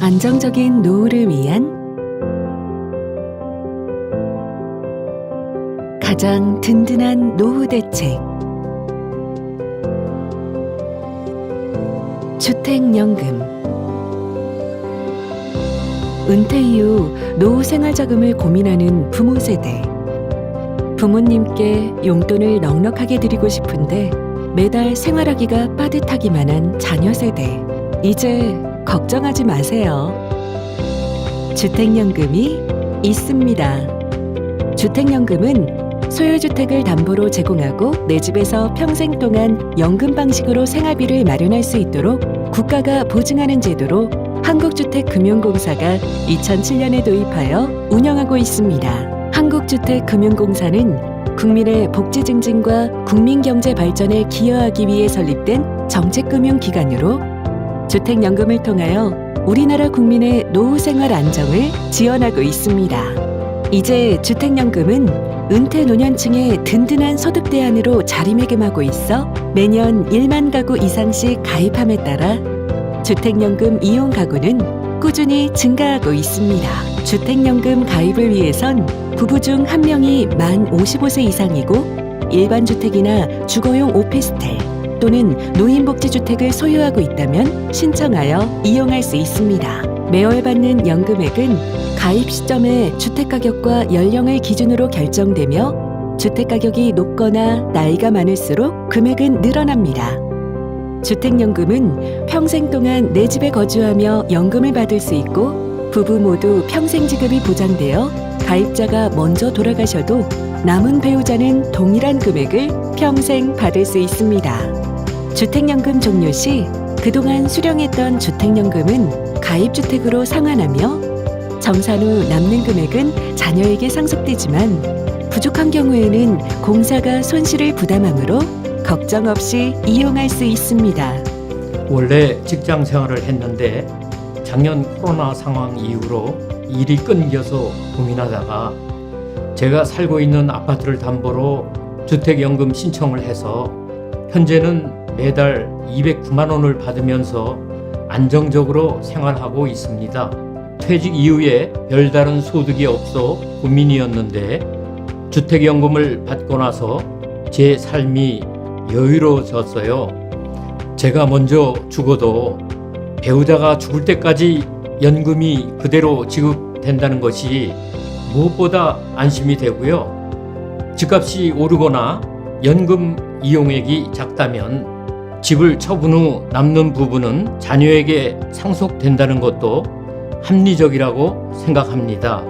안정적인 노후를 위한 가장 든든한 노후 대책. 주택연금. 은퇴 이후 노후 생활자금을 고민하는 부모 세대. 부모님께 용돈을 넉넉하게 드리고 싶은데 매달 생활하기가 빠듯하기만 한 자녀 세대. 이제 걱정하지 마세요. 주택연금이 있습니다. 주택연금은 소유주택을 담보로 제공하고 내 집에서 평생 동안 연금 방식으로 생활비를 마련할 수 있도록 국가가 보증하는 제도로 한국주택금융공사가 2007년에 도입하여 운영하고 있습니다. 한국주택금융공사는 국민의 복지 증진과 국민 경제 발전에 기여하기 위해 설립된 정책금융기관으로 주택연금을 통하여 우리나라 국민의 노후 생활 안정을 지원하고 있습니다. 이제 주택연금은 은퇴 노년층의 든든한 소득 대안으로 자리매김하고 있어 매년 1만 가구 이상씩 가입함에 따라 주택연금 이용 가구는 꾸준히 증가하고 있습니다. 주택연금 가입을 위해선 부부 중 한 명이 만 55세 이상이고 일반 주택이나 주거용 오피스텔 또는 노인복지주택을 소유하고 있다면 신청하여 이용할 수 있습니다. 매월 받는 연금액은 가입 시점에 주택가격과 연령을 기준으로 결정되며 주택가격이 높거나 나이가 많을수록 금액은 늘어납니다. 주택연금은 평생 동안 내 집에 거주하며 연금을 받을 수 있고 부부 모두 평생 지급이 보장되어 가입자가 먼저 돌아가셔도 남은 배우자는 동일한 금액을 평생 받을 수 있습니다. 주택연금 종료 시 그동안 수령했던 주택연금은 가입주택으로 상환하며 정산 후 남는 금액은 자녀에게 상속되지만 부족한 경우에는 공사가 손실을 부담하므로 걱정 없이 이용할 수 있습니다. 원래 직장 생활을 했는데 작년 코로나 상황 이후로 일이 끊겨서 고민하다가 제가 살고 있는 아파트를 담보로 주택연금 신청을 해서 현재는 매달 209만 원을 받으면서 안정적으로 생활하고 있습니다. 퇴직 이후에 별다른 소득이 없어 고민이었는데 주택연금을 받고 나서 제 삶이 여유로워졌어요. 제가 먼저 죽어도 배우자가 죽을 때까지 연금이 그대로 지급된다는 것이 무엇보다 안심이 되고요. 집값이 오르거나 연금 이용액이 작다면 집을 처분 후 남는 부분은 자녀에게 상속된다는 것도 합리적이라고 생각합니다.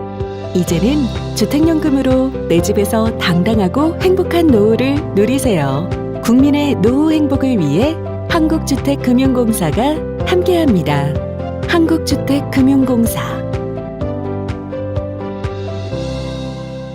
이제는 주택연금으로 내 집에서 당당하고 행복한 노후를 누리세요. 국민의 노후 행복을 위해 한국주택금융공사가 함께합니다. 한국주택금융공사